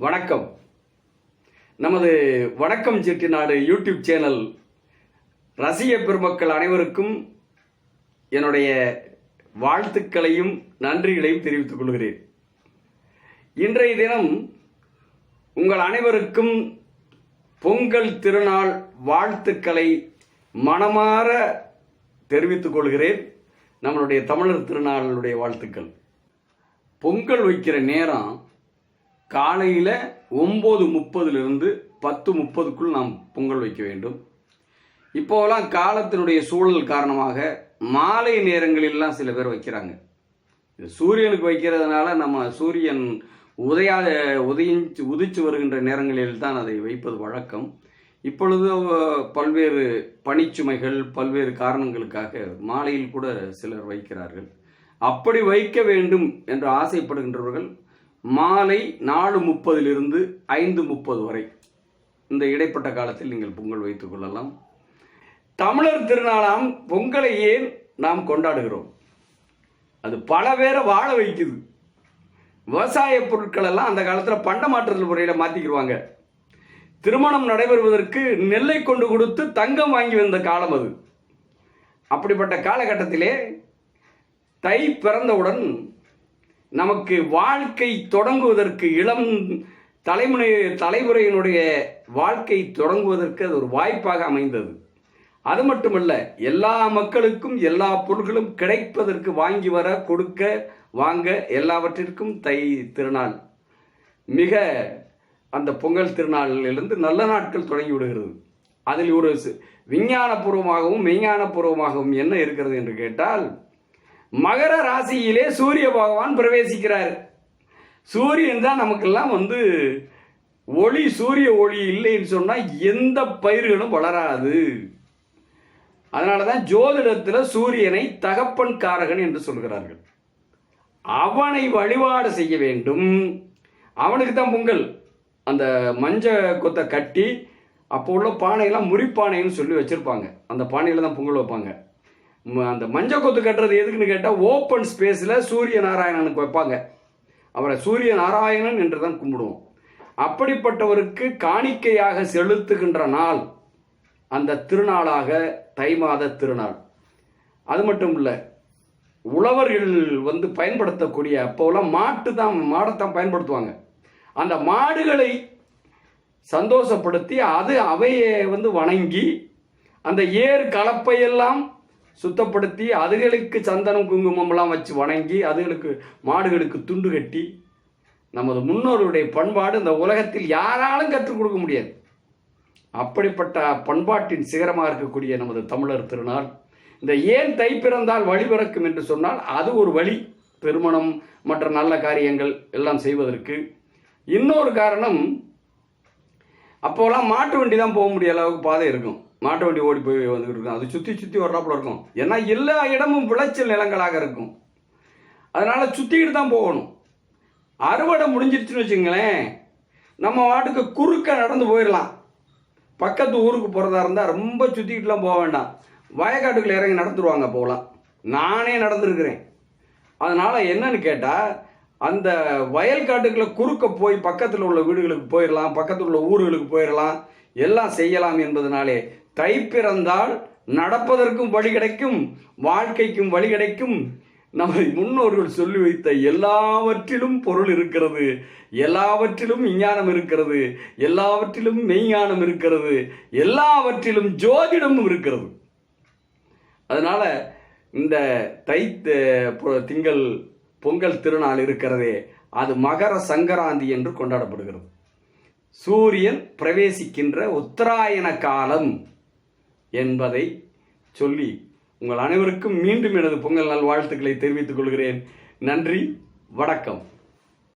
வணக்கம். நமது வணக்கம் செட்டிநாடு யூடியூப் சேனல் ரசிக பெருமக்கள் அனைவருக்கும் என்னுடைய வாழ்த்துக்களையும் நன்றிகளையும் தெரிவித்துக் கொள்கிறேன். இன்றைய தினம் உங்கள் அனைவருக்கும் பொங்கல் திருநாள் வாழ்த்துக்களை மனமாற தெரிவித்துக் கொள்கிறேன். நம்மளுடைய தமிழர் திருநாளுடைய வாழ்த்துக்கள். பொங்கல் வைக்கிற நேரம் காலையில் ஒம்பது முப்பதுலேருந்து பத்து முப்பதுக்குள் நாம் பொங்கல் வைக்க வேண்டும். இப்போலாம் காலத்தினுடைய சூழல் காரணமாக மாலை நேரங்களிலெலாம் சில பேர் வைக்கிறாங்க. இது சூரியனுக்கு வைக்கிறதுனால நம்ம சூரியன் உதயாத உதயிச்சு உதிச்சு வருகின்ற நேரங்களில் தான் அதை வைப்பது வழக்கம். இப்பொழுது பல்வேறு பணிச்சுமைகள் பல்வேறு காரணங்களுக்காக மாலையில் கூட சிலர் வைக்கிறார்கள். அப்படி வைக்க வேண்டும் என்று ஆசைப்படுகின்றவர்கள் மாலை நாலு முப்பதிலிருந்து ஐந்து முப்பது வரை. இந்த இடைப்பட்ட காலத்தில் நீங்கள் பொங்கல் வைத்துக் கொள்ளலாம். தமிழர் திருநாளாம் பொங்கலை ஏன் நாம் கொண்டாடுகிறோம்? அது பல பேரை வாழ வைக்குது. விவசாய பொருட்கள் எல்லாம் அந்த காலத்தில் பண்டமாற்றுதல் முறையில் மாற்றிக்கிடுவாங்க திருமணம் நடைபெறுவதற்கு நெல்லை கொண்டு கொடுத்து தங்கம் வாங்கி வந்த காலம் அது. அப்படிப்பட்ட காலகட்டத்திலே தை பிறந்தவுடன் நமக்கு வாழ்க்கை தொடங்குவதற்கு இளம் தலைமுறை தலைமுறையினுடைய வாழ்க்கை தொடங்குவதற்கு அது ஒரு வாய்ப்பாக அமைந்தது. அது மட்டுமல்ல எல்லா மக்களுக்கும் எல்லா பொருட்களும் கிடைப்பதற்கு வாங்கி வர கொடுக்க வாங்க எல்லாவற்றிற்கும் தை திருநாள். மிக அந்த பொங்கல் திருநாளிலிருந்து நல்ல நாட்கள் தொடங்கி விடுகிறது. அதில் ஒரு விஞ்ஞானபூர்வமாகவும் மெய்ஞானபூர்வமாகவும் என்ன இருக்கிறது என்று கேட்டால் மகர ராசியிலே சூரிய பகவான் பிரவேசிக்கிறார். சூரியன் தான் நமக்கெல்லாம் வந்து ஒளி சூரிய ஒளி இல்லைன்னு சொன்னால் எந்த பயிர்களும் வளராது. அதனால தான் ஜோதிடத்தில் சூரியனை தகப்பன் காரகன் என்று சொல்கிறார்கள். அவனை வழிபாடு செய்ய வேண்டும். அவனுக்கு தான் பொங்கல். அந்த மஞ்ச கொத்தை கட்டி அப்போ உள்ள பானையெல்லாம் முறிப்பானைன்னு சொல்லி வச்சுருப்பாங்க. அந்த பானையில் தான் பொங்கல் வைப்பாங்க. அந்த மஞ்ச கொத்து கட்டுறது எதுக்குன்னு கேட்டால் ஓப்பன் ஸ்பேஸில் சூரிய நாராயணனுக்கு வைப்பாங்க. அவரை சூரிய நாராயணன் என்று தான் கும்பிடுவோம். அப்படிப்பட்டவருக்கு காணிக்கையாக செலுத்துகின்ற நாள் அந்த திருநாளாக தை மாத திருநாள். அது மட்டும் இல்லை உழவர்கள் வந்து பயன்படுத்தக்கூடிய அப்போலாம் மாட்டு தான் மாடைத்தான் பயன்படுத்துவாங்க. அந்த மாடுகளை சந்தோஷப்படுத்தி அது அவையை வந்து வணங்கி அந்த ஏர் கலப்பையெல்லாம் சுத்தப்படுத்தி அதுகளுக்கு சந்தனம் குங்குமம்லாம் வச்சு வணங்கி அதுகளுக்கு மாடுகளுக்கு துண்டு கட்டி நமது முன்னோருடைய பண்பாடு இந்த உலகத்தில் யாராலும் கற்றுக் கொடுக்க முடியாது. அப்படிப்பட்ட பண்பாட்டின் சிகரமாக இருக்கக்கூடிய நமது தமிழர் திருநாள் இந்த ஏன் தை பிறந்தால் வழி பிறக்கும் என்று சொன்னால் அது ஒரு வழி திருமணம் மற்ற நல்ல காரியங்கள் எல்லாம் செய்வதற்கு. இன்னொரு காரணம் அப்போலாம் மாட்டு வண்டி தான் போக முடிய அளவுக்கு பாதை இருக்கும். மாட்டு வண்டி ஓடி போய் வந்துக்கிட்டு இருக்கும். அது சுற்றி சுற்றி வர்றாப்புல இருக்கும். ஏன்னா எல்லா இடமும் விளைச்சல் நிலங்களாக இருக்கும். அதனால் சுற்றிக்கிட்டு தான் போகணும். அறுவடை முடிஞ்சிருச்சுன்னு வச்சுங்களேன் நம்ம வாட்டுக்கு குறுக்க நடந்து போயிடலாம். பக்கத்து ஊருக்கு போகிறதா இருந்தால் ரொம்ப சுற்றிக்கிட்டுலாம் போக வேண்டாம். வயக்காட்டுக்குள்ள இறங்கி நடந்துருவாங்க போகலாம் நானே நடந்துருக்கிறேன். அதனால் என்னன்னு கேட்டால் அந்த வயல் காட்டுக்குள்ளே குறுக்க போய் பக்கத்தில் உள்ள வீடுகளுக்கு போயிடலாம் பக்கத்தில் உள்ள ஊர்களுக்கு போயிடலாம். எல்லாம் செய்யலாம் என்பதனாலே கை பிறந்தால் நடப்பதற்கும் வழி கிடைக்கும் வாழ்க்கைக்கும் வழி கிடைக்கும். நமது முன்னோர்கள் சொல்லி வைத்த எல்லாவற்றிலும் பொருள் இருக்கிறது. எல்லாவற்றிலும் விஞ்ஞானம் இருக்கிறது. எல்லாவற்றிலும் மெய்ஞானம் இருக்கிறது. எல்லாவற்றிலும் ஜோதிடமும் இருக்கிறது. அதனால இந்த தை திங்கள் பொங்கல் திருநாள் இருக்கிறதே அது மகர சங்கராந்தி என்று கொண்டாடப்படுகிறது. சூரியன் பிரவேசிக்கின்ற உத்தராயண காலம். என்பதை சொல்லி உங்கள் அனைவருக்கும் மீண்டும் எனது பொங்கல் நல் வாழ்த்துக்களை தெரிவித்துக் கொள்கிறேன். நன்றி வணக்கம்.